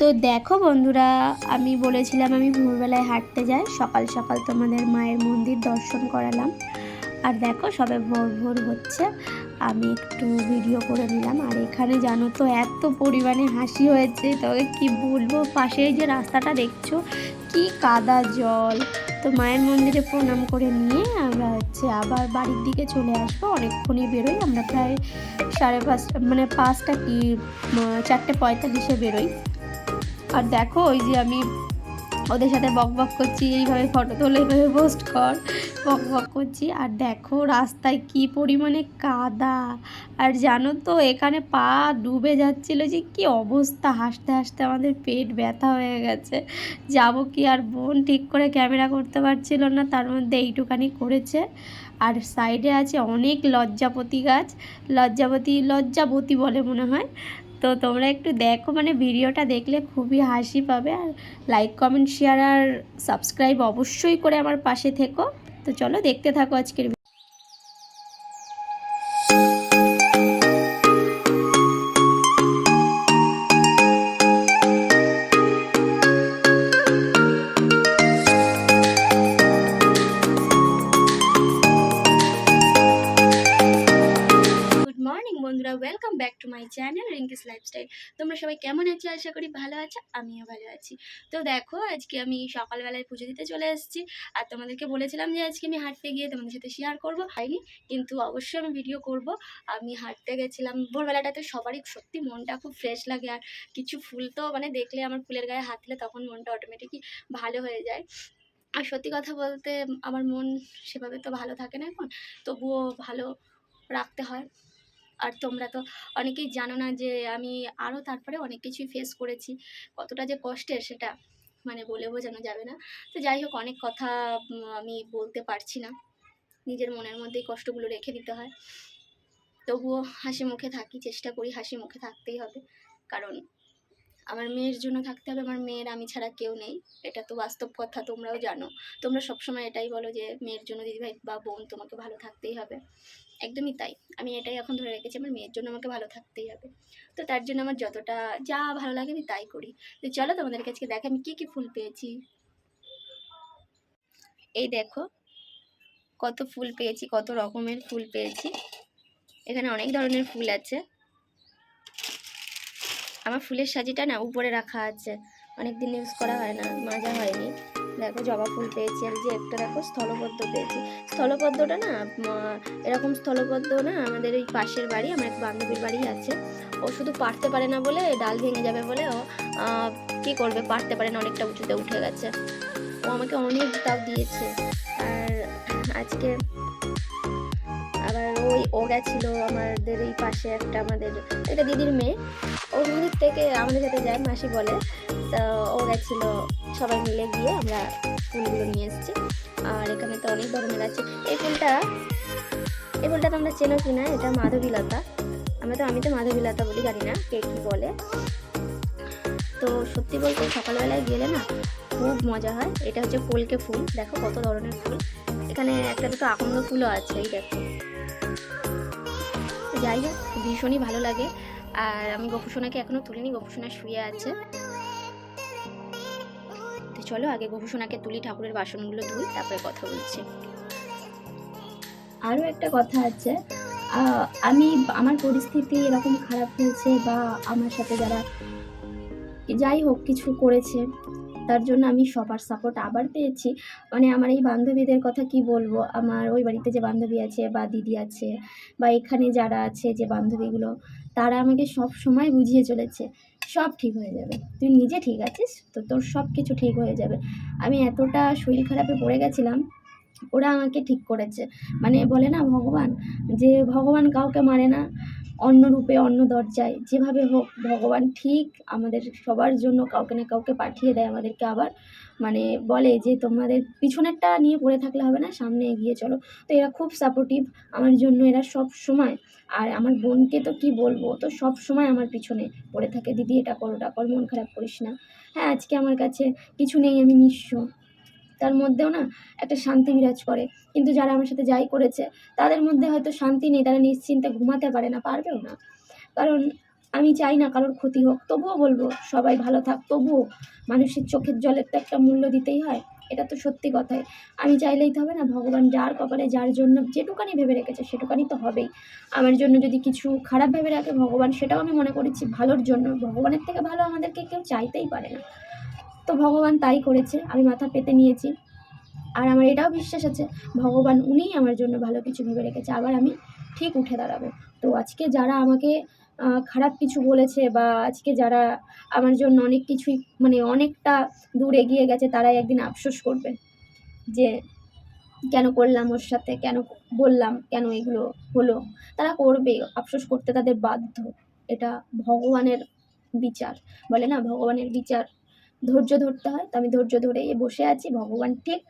তো দেখো বন্ধুরা, আমি বলেছিলাম আমি ভোরবেলায় হাঁটতে যাই। সকাল সকাল তোমাদের মায়ের মন্দির দর্শন করালাম। আর দেখো সবে ভোর ভোর হচ্ছে। আমি একটু ভিডিও করে নিলাম। আর এখানে জানো তো এত পরিমাণে হাসি হয়েছে। তবে কি বলব পাশে যে রাস্তাটা দেখছ, কি কাদা জল। তো মায়ের মন্দিরে প্রণাম করে নিয়ে আমরা হচ্ছে আবার বাড়ির দিকে চলে আসব। অনেকক্ষণই বেরোই। আমরা প্রায় সাড়ে পাঁচটা মানে পাঁচটা কি চারটে পঁয়তাল্লিশে বেরোই। আর দেখো, ওই যে আমি ওদের সাথে বক বক করছি, এইভাবে ফটো তোলে, এইভাবে পোস্ট কর, বক বক করছি। আর দেখো, রাস্তায় কি পরিমাণে কাদা। আর জানো তো, এখানে পা ডুবে যাচ্ছিল যে কি অবস্থা। হাসতে হাসতে আমাদের পেট ব্যথা হয়ে গেছে। যাব কি আর, বোন ঠিক করে ক্যামেরা করতে পারছিল না, তার মধ্যে এইটুখানি করেছে। আর সাইডে আছে অনেক লজ্জাপতি গাছ। লজ্জাপতি, লজ্জাবতী বলে মনে হয়। তো তোমরা একটু দেখো মানে ভিডিওটা দেখলে খুবই হাসি পাবে। আর লাইক কমেন্ট শেয়ার আর সাবস্ক্রাইব অবশ্যই করে আমার পাশে থেকো। তো চলো দেখতে থাকো আজকের back to my channel Rinki's lifestyle তোমরা সবাই কেমন আছো? আশা করি ভালো আছো, আমিও ভালো আছি। তো দেখো, আজকে আমি সকালবেলায় পুজো দিতে চলে এসেছি। আর তোমাদেরকে বলেছিলাম যে আজকে আমি হাঁটতে গিয়ে তোমাদের সাথে শেয়ার করব। হয়নি, কিন্তু অবশ্যই আমি ভিডিও করব। আমি হাঁটতে গেছিলাম ভোরবেলাটাতে সবারই সত্যি মনটা খুব ফ্রেশ লাগে। আর কিছু ফুল তো মানে দেখলে আমার ফুলের গায়ে হাত দিলে তখন মনটা অটোমেটিকই ভালো হয়ে যায়। আর সত্যি কথা বলতে, আমার মন সেভাবে তো ভালো থাকে না এখন। তবুও ভালো রাখতে হয়। আর তোমরা তো অনেকেই জানো না যে আমি আরও তারপরে অনেক কিছুই ফেস করেছি। কতটা যে কষ্টের সেটা মানে বলে বোঝানো যাবে না। তো যাই হোক, অনেক কথা আমি বলতে পারছি না। নিজের মনের মধ্যেই কষ্টগুলো রেখে দিতে হয়। তবুও হাসি মুখে থাকি, চেষ্টা করি হাসি মুখে থাকতেই হবে। কারণ আমার মেয়ের জন্য থাকতে হবে, আমার মেয়ের আমি ছাড়া কেউ নেই। এটা তো বাস্তব কথা, তোমরাও জানো। তোমরা সবসময় এটাই বলো যে, মেয়ের জন্য দিদিভাই বা বোন তোমাকে ভালো থাকতেই হবে। একদমই তাই। আমি এটাই এখন ধরে রেখেছি, আমার মেয়ের জন্য আমাকে ভালো থাকতেই হবে। তো তার জন্য আমার যতটা যা ভালো লাগে আমি তাই করি। তো চলো তোমাদের কাছে দেখে আমি কী কী ফুল পেয়েছি। এই দেখো, কত ফুল পেয়েছি, কত রকমের ফুল পেয়েছি। এখানে অনেক ধরনের ফুল আছে। আমার ফুলের সাজিটা না উপরে রাখা আছে। অনেক দিন ইউজ করা হয় না, মাজা হয়নি। দেখো জবা ফুল পেয়েছি আর যে একটা, দেখো স্থলপদ্ম পেয়েছি। স্থলপদ্মটা না এরকম স্থলপদ্ম না আমাদের ওই পাশের বাড়ি, আমার এক বান্ধবীর বাড়ি আছে। ও শুধু পারতে পারে না বলে ডাল ভেঙে যাবে বলে ও কি করবে? পারতে পারে না, অনেকটা উঁচুতে উঠে গেছে। ও আমাকে অনেক তাও দিয়েছে। আর আজকে ওই, ও গেছিল আমাদের এই পাশে একটা আমাদের একটা দিদির মেয়ে। ও দিদির থেকে আমাদের সাথে যায়, মাসি বলে। তো ও গেছিল সবাই মিলে গিয়ে আমরা ফুলগুলো নিয়ে এসেছি। আর এখানে তো অনেক ধরনের আছে। এই ফুলটা এই ফুলটা তোমরা চেনো কি না এটা মাধবীলতা আমরা তো, আমি তো মাধবীলতা বলি, জানি না কে কী বলে। তো সত্যি বলতে সকালবেলায় গেলে না খুব মজা হয়। এটা হচ্ছে কলকে ফুল। দেখো কত ধরনের ফুল। এখানে একটা দুটো আকন্দ ফুলও আছে, এই দেখো। যাই হোক, ভীষণই ভালো লাগে। আর আমি গোপুসোনাকে এখনও তুলিনি, গোপুসোনা শুয়ে আছে। তো চলো, আগে গোপুসোনাকে তুলি, ঠাকুরের বাসনগুলো ধুই, তারপরে কথা বলছি। আরও একটা কথা আছে আমি, আমার পরিস্থিতি এরকম খারাপ হয়েছে বা আমার সাথে যারা যাই হোক, কিছু করেছে তার জন্য আমি সবার সাপোর্ট আবার পেয়েছি। মানে আমার এই বান্ধবীদের কথা কি বলব? আমার ওই বাড়িতে যে বান্ধবী আছে বা দিদি আছে বা এখানে যারা আছে যে বান্ধবীগুলো, তারা আমাকে সব সময় বুঝিয়ে চলেছে, সব ঠিক হয়ে যাবে। তুই নিজে ঠিক আছিস, তো তোর সব কিছু ঠিক হয়ে যাবে। আমি এতটা শরীর খারাপে পড়ে গেছিলাম ওরা আমাকে ঠিক করেছে। মানে বলে না, ভগবান, যে ভগবান কাউকে মারে না, অন্য রূপে, অন্য দরজায়, যেভাবে হোক, ভগবান ঠিক আমাদের সবার জন্য কাউকে না কাউকে পাঠিয়ে দেয় আমাদেরকে আবার। মানে বলে যে, তোমাদের পিছনেরটা নিয়ে পড়ে থাকলে হবে না, সামনে এগিয়ে চলো। তো এরা খুব সাপোর্টিভ আমার জন্য এরা সব সময়। আর আমার বোনকে তো কি বলব তো সব সময় আমার পিছনে পড়ে থাকে। দিদি, এটা কর, ওটা কর, মন খারাপ করিস না। হ্যাঁ আজকে আমার কাছে কিছু নেই, আমি নিঃস্ব। তার মধ্যেও না একটা শান্তি বিরাজ করে। কিন্তু যারা আমার সাথে যাই করেছে, তাদের মধ্যে হয়তো শান্তি নেই, তারা নিশ্চিন্তে ঘুমাতে পারে না, পারবেও না। কারণ আমি চাই না কারোর ক্ষতি হোক, তবুও বলব, সবাই ভালো থাক, তবুও মানুষের চোখের জলের তো একটা মূল্য দিতেই হয়, এটা তো সত্যি কথাই। আমি চাইলেই তো হবে না, ভগবান যার কপালে, যার জন্য যেটুকানি ভেবে রেখেছে, সেটুকানি তো হবেই। আমার জন্য যদি কিছু খারাপ ভেবে রাখে ভগবান, সেটাও আমি মনে করেছি ভালোর জন্য। ভগবানের থেকে ভালো আমাদেরকে কেউ চাইতেই পারে না। তো ভগবান তাই করেছে, আমি মাথা পেতে নিয়েছি। আর আমার এটাও বিশ্বাস আছে, ভগবান উনিই আমার জন্য ভালো কিছু ভেবে রেখেছে, আবার আমি ঠিক উঠে দাঁড়াবো। তো আজকে যারা আমাকে খারাপ কিছু বলেছে বা আজকে যারা আমার জন্য অনেক কিছুই মানে অনেকটা দূর এগিয়ে গেছে, তারাই একদিন আফসোস করবে যে কেন করলাম ওর সাথে, কেন বললাম কেন এগুলো হলো। তারা করবে, আফসোস করতে তাদের বাধ্য। এটা ভগবানের বিচার। বলে না, ভগবানের বিচার ধৈর্য ধরতে হয়, তো আমি ধৈর্য ধরে বসে আছি, ভগবান ঠিক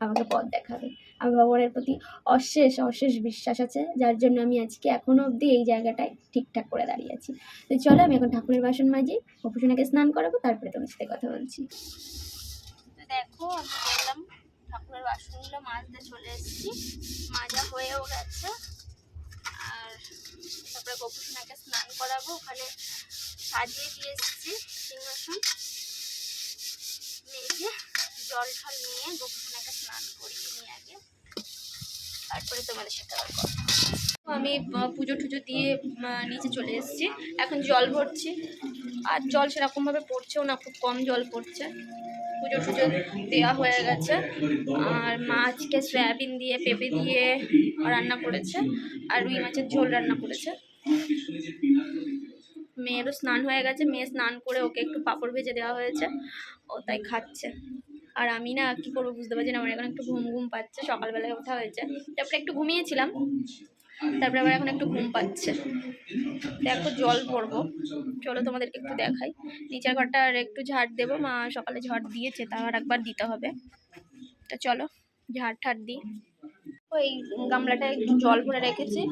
আমাকে পথ দেখাবে। আমার ভগবানের প্রতি অশেষ অশেষ বিশ্বাস আছে, যার জন্য আমি আজকে এখনও অবধি এই জায়গাটায় ঠিকঠাক করে দাঁড়িয়ে আছি। তো চলো, আমি এখন ঠাকুরের বাসন মাজি অপুসোনাকে স্নান করাবো, তারপরে তোমার সাথে কথা বলছি। তো দেখো, আমি বললাম, ঠাকুরের বাসনগুলো মাজতে চলে এসেছি, মাজা হয়েও গেছে। আর তারপরে গোপুসোনাকে স্নান করাবো, ওখানে সাজিয়ে দিয়ে এসেছি সিংহাসন। মেজে জল ঠল নিয়ে গোপুসোনাকে স্নান করিয়ে নিয়ে আগে তারপরে তোমাদের সাথে আবার কথা আমি পুজো টুজো দিয়ে নিচে চলে এসেছি। এখন জল ভরছি। আর জল সেরকমভাবে পড়ছেও না, খুব কম জল পড়ছে। পুজো টুজো দেওয়া হয়ে গেছে। আর মাছকে সয়াবিন দিয়ে, পেঁপে দিয়ে রান্না করেছে। আর রুই মাছের ঝোল রান্না করেছে। মেয়েরও স্নান হয়ে গেছে। মেয়ে স্নান করে ওকে একটু পাঁপড় ভেজে দেওয়া হয়েছে। ও তাই খাচ্ছে। আর আমি না কি করব বুঝতে পারছি না, আমার এখন একটু ঘুম ঘুম পাচ্ছে সকালবেলায় ওঠা হয়েছে। তারপরে একটু ঘুমিয়েছিলাম, তারপরে আবার এখন একটু ঘুম পাচ্ছে। দেখো জল ভরবো, চলো তোমাদেরকে একটু দেখাই। নিচের ঘরটা আর একটু ঝাড় দেবো, মা সকালে ঝাড় দিয়েছে তা আর একবার দিতে হবে। তো চলো, ঝাড় ঠাড় দিই। ওই গামলাটা একটু জল ভরে রেখেছি।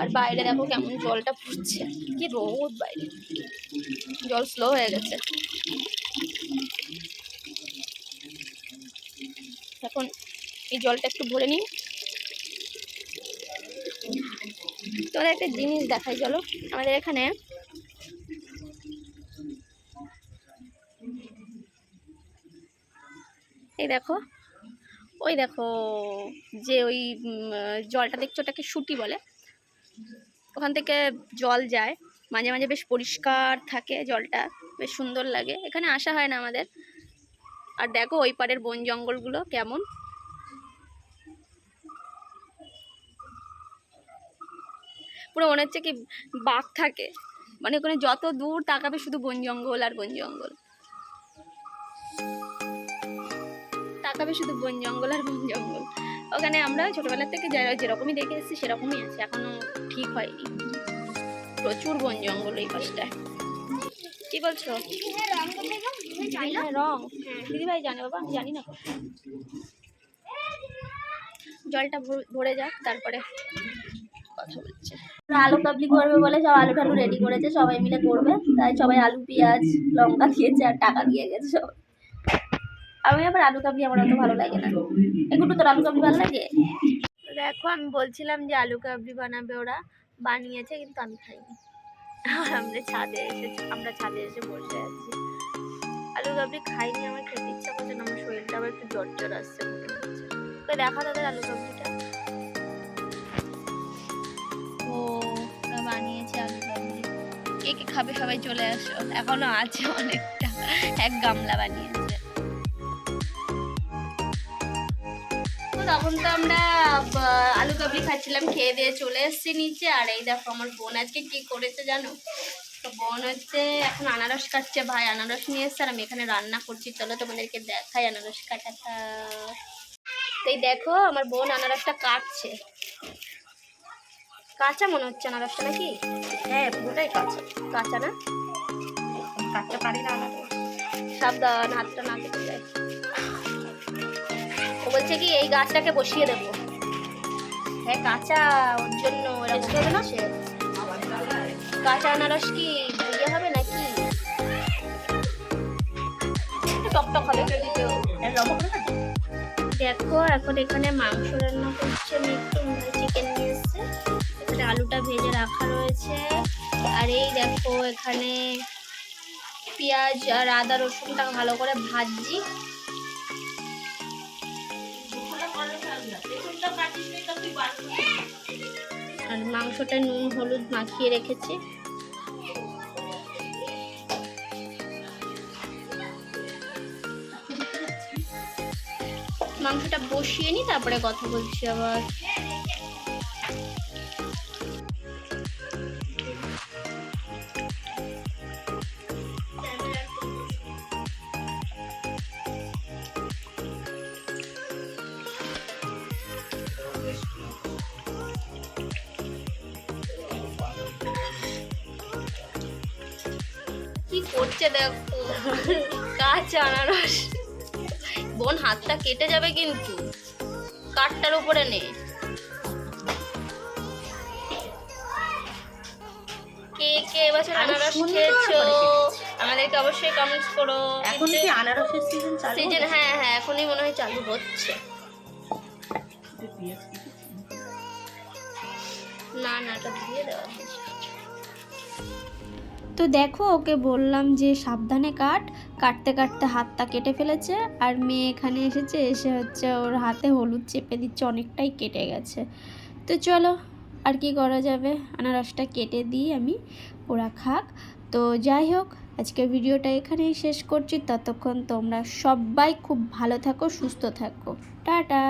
আর বাইরে দেখো কেমন জলটা পড়ছে কি রোদ বাইরে। জল স্লো হয়ে গেছে। এখন এই জলটা একটু ভরে নিই। তোমাদের একটা জিনিস দেখাই, চলো। আমাদের এখানে এই দেখো, ওই দেখো যে ওই জলটা দেখছ ওটাকে সুটি বলে। ওখান থেকে জল যায়, মাঝে মাঝে বেশ পরিষ্কার থাকে জলটা, বেশ সুন্দর লাগে। এখানে আসা হয় না আমাদের। আর দেখো ওই পারের বন জঙ্গলগুলো কেমন। পুরো মনে হচ্ছে কি বাঘ থাকে। মানে ওখানে যত দূর তাকাবে শুধু বন জঙ্গল আর বন জঙ্গল। তাকাবে শুধু বন জঙ্গল আর বন জঙ্গল। ওখানে আমরা ছোটবেলা থেকে যেরকমই দেখে এসেছি সেরকমই আছে, এখনও ঠিক হয়নি। প্রচুর বন জঙ্গল এই পাশটায়। কি বলছো? রং। দিদি ভাই জানে বাবা আমি জানি না। জলটা ভর- যাক তারপরে কথা বলছে। আলু কাবলি করবে বলে সব আলু টালু রেডি করেছে সবাই মিলে করবে। তাই সবাই আলু পেঁয়াজ লঙ্কা দিয়েছে আর টাকা দিয়ে গেছে সব। আমি আবার আলু কাবলি আমার অত ভালো লাগে না। একটু তোর আলু কাবলি ভালো লাগে? দেখো আমি বলছিলাম যে আলু কাবলি বানাবে ওরা। বানিয়েছে কিন্তু আমি খাইনি। আমরা ছাদে এসে আমরা ছাদে এসে বসে আছি। আলু কাবলি খাইনি, আমার খেতে ইচ্ছা করছে আমার শরীরটা আবার একটু জ্বর জ্বর আসছে মনে হচ্ছে তো দেখা তাদের আলু কাবলিটা ও বানিয়েছে আলু কাবলি কে কে খাবে সবাই চলে আসো। এখনও আছে অনেকটা। এক গামলা বানিয়েছে। তখন তো আমরা আলু কাবলি খাচ্ছিলাম, খেয়ে দিয়ে চলে এসেছি নিচে। আর এই দেখো আমার বোন আজকে কি করেছে জানো? তো বোন হচ্ছে এখন আনারস কাটছে ভাই আনারস নিয়ে এসছে আর আমি এখানে রান্না করছি। চলো তোমাদেরকে দেখাই আনারস কাটাটা। তো এই দেখো আমার বোন আনারসটা কাটছে। কাঁচা মনে হচ্ছে আনারসটা নাকি? হ্যাঁ পুরোটাই কাঁচা। কাঁচা না? কাটতে পারি না আনারস। সাবধান হাতটা না কেটে যায়। ও বলছে কি এই গাছটাকে বসিয়ে দেবো। হ্যাঁ কাঁচা ওর জন্য এরকম না? সে কাঁচা আনারস কি ইয়ে হবে নাকি? টকটক হবে দেখো এখন এখানে মাংস রান্না করছে একটু চিকেন নিয়ে এসছে এখানে আলুটা ভেজে রাখা রয়েছে। আর এই দেখো এখানে পেঁয়াজ আর আদা রসুনটা ভালো করে ভাজছি আর মাংসটা নুন হলুদ মাখিয়ে রেখেছি। মাংসটা বসিয়ে নি তারপরে কথা বলছি আবার। কি করছে দেখো? কাঁচা আনারস বোন হাতটা কেটে যাবে কিন্তু। কাঠটার উপরে নে। কে কে এবছর আনারস খেয়েছো? আমাদেরকে অবশ্যই কমেন্টস করো। এখন কি আনারসের সিজন চালু সিজন হ্যাঁ হ্যাঁ এখনই মনে হয় চালু হচ্ছে। না না এটা দিয়ে দেওয়া। তো দেখো, ওকে বললাম যে সাবধানে কাট। কাটতে কাটতে হাতটা কেটে ফেলেছে আর মেয়ে এখানে এসেছে, এসে হচ্ছে ওর হাতে হলুদ চেপে দিচ্ছে, অনেকটাই কেটে গেছে। তো চলো, আর কি করা যাবে? আনারসটা কেটে দিই আমি ওরা খাক। তো যাই হোক, আজকের ভিডিওটা এখানেই শেষ করছি। ততক্ষণ তোমরা সবাই খুব ভালো থাকো, সুস্থ থাকো। টাটা!